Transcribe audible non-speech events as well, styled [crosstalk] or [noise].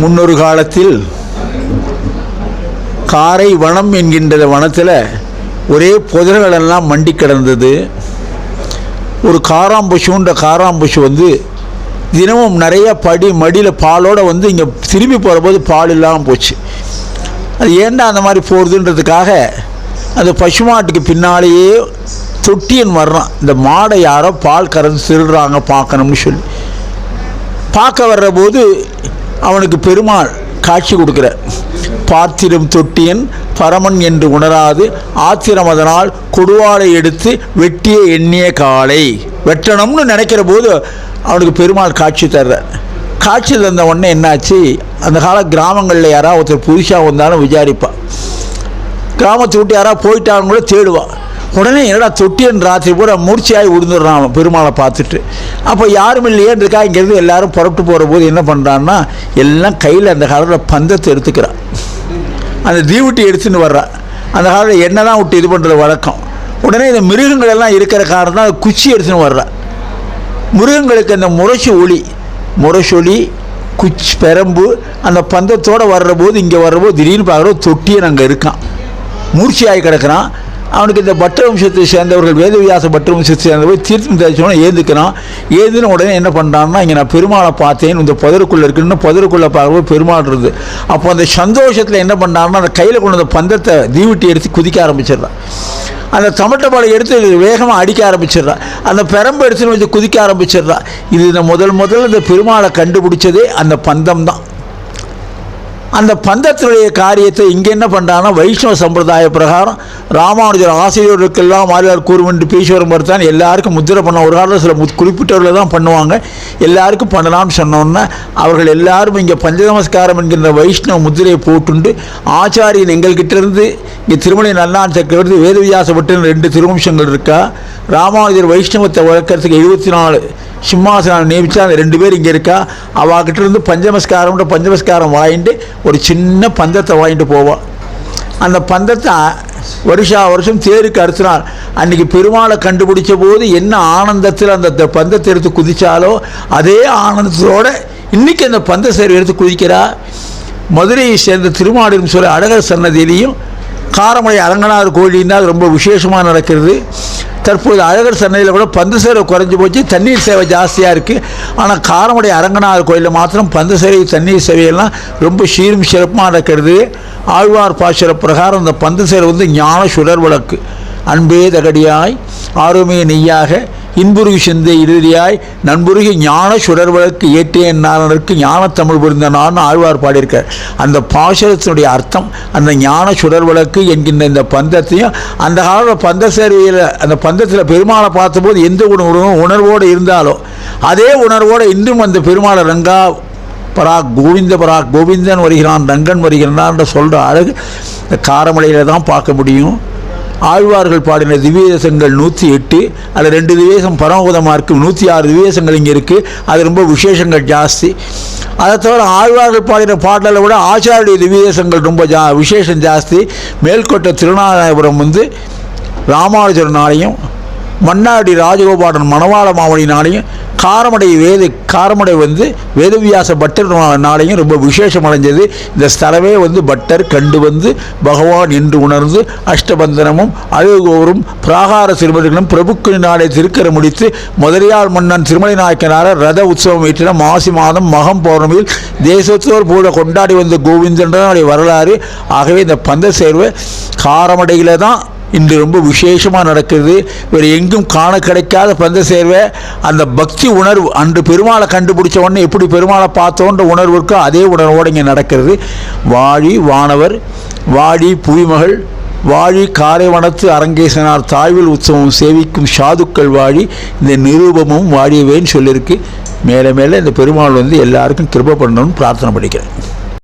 முன்னொரு காலத்தில் காரை வனம் என்கின்ற வனத்தில் ஒரே புதர்களெல்லாம் மண்டி கிடந்தது. ஒரு காராம்புஷுன்ற காராம்புஷு வந்து தினமும் நிறைய படி மடியில் பாலோடு வந்து இங்கே திரும்பி போகிறபோது பால் இல்லாமல் போச்சு. அது ஏன்டா அந்த மாதிரி போகுதுன்றதுக்காக அந்த பசுமாட்டுக்கு பின்னாலேயே தொட்டியன் வர்றான். இந்த மாடை யாரோ பால் கறந்து திருடுறாங்க பார்க்கணும்னு சொல்லி. பார்க்க வர்ற போது அவனுக்கு பெருமாள் காட்சி கொடுக்கிறார். பார்த்திரும் தொட்டியன் பரமன் என்று உணராது ஆத்திரம் அதனால் கொடுவாளை எடுத்து வெட்டிய எண்ணிய காலை வெட்டணும்னு நினைக்கிற போது அவனுக்கு பெருமாள் காட்சி தர்றார். காட்சி தந்த உடனே என்னாச்சு? அந்த கால கிராமங்களில் யாராவது ஒருத்தர் புதுசாக வந்தாலும் விசாரிப்பான் கிராமத்தை விட்டு யாராவது போயிட்டாங்க கூட தேடுவான் உடனே என்னடா தொட்டியன் ராத்திரி பூரா மூர்ச்சியாகி விழுந்துடுறான் அவன் பெருமாளை பார்த்துட்டு. அப்போ யாரும் இல்லையேன்றக்கா இங்கேருந்து எல்லாரும் புறப்பட்டு போகிற போது என்ன பண்ணுறான்னா எல்லாம் கையில் அந்த காலத்தில் பந்தத்தை எடுத்துக்கிறான் அந்த தீவுட்டி எடுத்துன்னு வர்றான் அந்த காலத்தில் என்ன தான் விட்டு இது பண்ணுறது வழக்கம். உடனே இந்த மிருகங்கள் எல்லாம் இருக்கிற காரணம் தான் குச்சி எடுத்துன்னு வர்றான் மிருகங்களுக்கு அந்த முரசு ஒளி முரசொலி குச்சி பெரம்பு அந்த பந்தத்தோடு வர்ற போது இங்கே வர்றபோது திடீர்னு பார்க்குறோம் தொட்டியன் அங்கே இருக்கான். மூர்ச்சியாகி கிடக்கிறான். அவனுக்கு இந்த பட்ட வம்சத்தை சேர்ந்தவர்கள் வேதவியாச பட்ட வம்சத்தை சேர்ந்தவர்கள் தீர்த்தம் தெரிச்சவன [unintelligible] ஏந்துக்கிறான். ஏதுன்னு உடனே என்ன பண்ணுறான்னா இங்கே நான் பெருமாளை பார்த்தேன் இந்த புதருக்குள்ளே இருக்குன்னு புதருக்குள்ளே பார்க்கும்போது பெருமாள் இருந்தது அப்போ அந்த சந்தோஷத்தில் என்ன பண்ணாருன்னா அந்த கையில் கொண்டு வந்த பந்தத்தை தீவிட்டி எடுத்து குதிக்க ஆரம்பிச்சிடுறான். அந்த தமட்டப்பாலை எடுத்து வேகமாக அடிக்க ஆரம்பிச்சிடுறான். அந்த பெரம்பு எடுத்துன்னு வச்சு குதிக்க ஆரம்பிச்சிடுறான். இது இந்த முதல் முதல்ல இந்த பெருமாளை கண்டுபிடிச்சதே அந்த பந்தம் தான். அந்த பந்தத்தினுடைய காரியத்தை இங்கே என்ன பண்ணுறாங்கன்னா வைஷ்ணவ சம்பிரதாய பிரகாரம் ராமானுஜர் ஆசிரியர்களுக்கெல்லாம் மாறியார் கூறுவென்று பேசி வரும்படுத்தான் எல்லாருக்கும் முத்திரை பண்ண ஒரு காலத்தில் சில முத் குறிப்பிட்டவர்களை தான் பண்ணுவாங்க. எல்லாருக்கும் பண்ணலாம்னு சொன்னோன்னே அவர்கள் எல்லாரும் இங்கே பஞ்சநமஸ்காரம் என்கின்ற வைஷ்ணவ முத்திரையை போட்டுண்டு ஆச்சாரியன் எங்கள்கிட்டேருந்து இங்கே திருமலை நல்லான் சக்கரவர்த்தி வேதவியாசப்பட்டு ரெண்டு திருவம்சங்கள் இருக்கா? ராமானுஜர் வைஷ்ணவத்தை வளர்க்கறதுக்கு எழுபத்தி நாலு சிம்மாசனம் நியமிச்சா அந்த ரெண்டு பேர் இங்கே இருக்கா? அவகிட்ட இருந்து பஞ்சமஸ்காரம்ன்ற பஞ்சமஸ்காரம் வாங்கிட்டு ஒரு சின்ன பந்தத்தை வாங்கிட்டு போவாள் அந்த பந்தத்தை வருஷா வருஷம் தேருக்கு அடுத்த நாள் அன்றைக்கி பெருமாளை கண்டுபிடிச்ச போது என்ன ஆனந்தத்தில் அந்த பந்தத்தை எடுத்து குதித்தாலோ அதே ஆனந்தத்தோட இன்றைக்கி அந்த பந்த சேர் எடுத்து குதிக்கிறா. மதுரையை சேர்ந்த திருமாடிரும் சொல்ல அழகர் சன்னதியிலையும் காரமலை அரங்கநாதர் கோழின்னா தான் அது ரொம்ப விசேஷமாக நடக்கிறது. தற்போது அழகர் சன்னதியில் கூட பந்து சேவை குறைஞ்சி போச்சு. தண்ணீர் சேவை ஜாஸ்தியாக இருக்குது ஆனால் காரமடை அரங்கநாதர் கோயிலில் மாத்திரம் பந்து சேவை தண்ணீர் சேவையெல்லாம் ரொம்ப சீரும் சிறப்பாக நடக்கிறது. ஆழ்வார் பாசுர பிரகாரம் அந்த பந்து சேவை வந்து ஞான சுடர் விளக்கு. அன்பே தகடியாய் ஆர்வமே நெய்யாக இன்புருகி சிந்தை இறுதியாய் நண்புருகி ஞான சுடர்வழக்கு ஏற்றிய நாளனுக்கு ஞான தமிழ் புரிந்த நான் ஆழ்வார் பாடியிருக்கார். அந்த பாசுரத்தினுடைய அர்த்தம் அந்த ஞான சுடர்வளக்கு என்கின்ற இந்த பந்தத்தையும் அந்த காலத்தில் பந்த சேவையில் அந்த பந்தத்தில் பெருமாளை பார்த்தபோது எந்த உணர்வும் உணர்வோடு இருந்தாலும் அதே உணர்வோடு இன்றும் அந்த பெருமாளை ரங்கா பராக் கோவிந்த பராக் கோவிந்தன் வருகிறான் ரங்கன் வருகிறான் சொல்கிற அழகு இந்த காரமலையில் தான் பார்க்க முடியும். ஆழ்வார்கள் பாடின திவ்யதேசங்கள் நூற்றி எட்டு அதில் ரெண்டு திவேசம் பரமபதமாக இருக்குது நூற்றி ஆறு திவேசங்கள் இங்கே இருக்குது அது ரொம்ப விசேஷங்கள் ஜாஸ்தி. அதை தவிர ஆழ்வார்கள் பாடின பாடலை விட ஆச்சாரிய திவ்யதேசங்கள் ரொம்ப ஜா விசேஷம் ஜாஸ்தி. மேல்கோட்டை திருநாராயபுரம் வந்து ராமானுஜர்னாலையும் மன்னாடி ராஜகோபாலன் மணவாள மாமணினாலையும் காரமடை வேத காரமடை வந்து வேதவியாச பட்டர் நாளையும் ரொம்ப விசேஷம் அடைஞ்சது இந்த ஸ்தலமே வந்து பட்டர் கண்டு வந்து பகவான் என்று உணர்ந்து அஷ்டபந்தனமும் அழுகோரும் பிராகார சிறுவர்களும் நாளை திருக்கர முடித்து முதலியார் மன்னன் திருமலை நாயக்கனார ரத உற்சவம் ஏற்றின மாசி மாதம் மகம் பௌர்ணமியில் தேசத்தோர் போல கொண்டாடி வந்த கோவிந்தனுடைய வரலாறு. ஆகவே இந்த பந்த சேர்வை காரமடையில் தான் இன்று ரொம்ப விசேஷமாக நடக்கிறது. வேறு எங்கும் காண கிடைக்காத பந்த சேர்வை. அந்த பக்தி உணர்வு அன்று பெருமாளை கண்டுபிடிச்ச உடனே எப்படி பெருமாளை பார்த்தோன்ற உணர்வு இருக்கோ அதே உணர்வோடு இங்கே நடக்கிறது. வாழி வானவர் வாழி புவிமகள் வாழி காரைவனத்து அரங்கேசனார் தாய்வில் உற்சவம் சேவிக்கும் சாதுக்கள் வாழி இந்த நிரூபமும் வாழியவேன்னு சொல்லியிருக்கு. மேலே மேலே இந்த பெருமாள் வந்து எல்லாருக்கும் கிருப பண்ணணும்னு பிரார்த்தனை பண்ணிக்கிறேன்.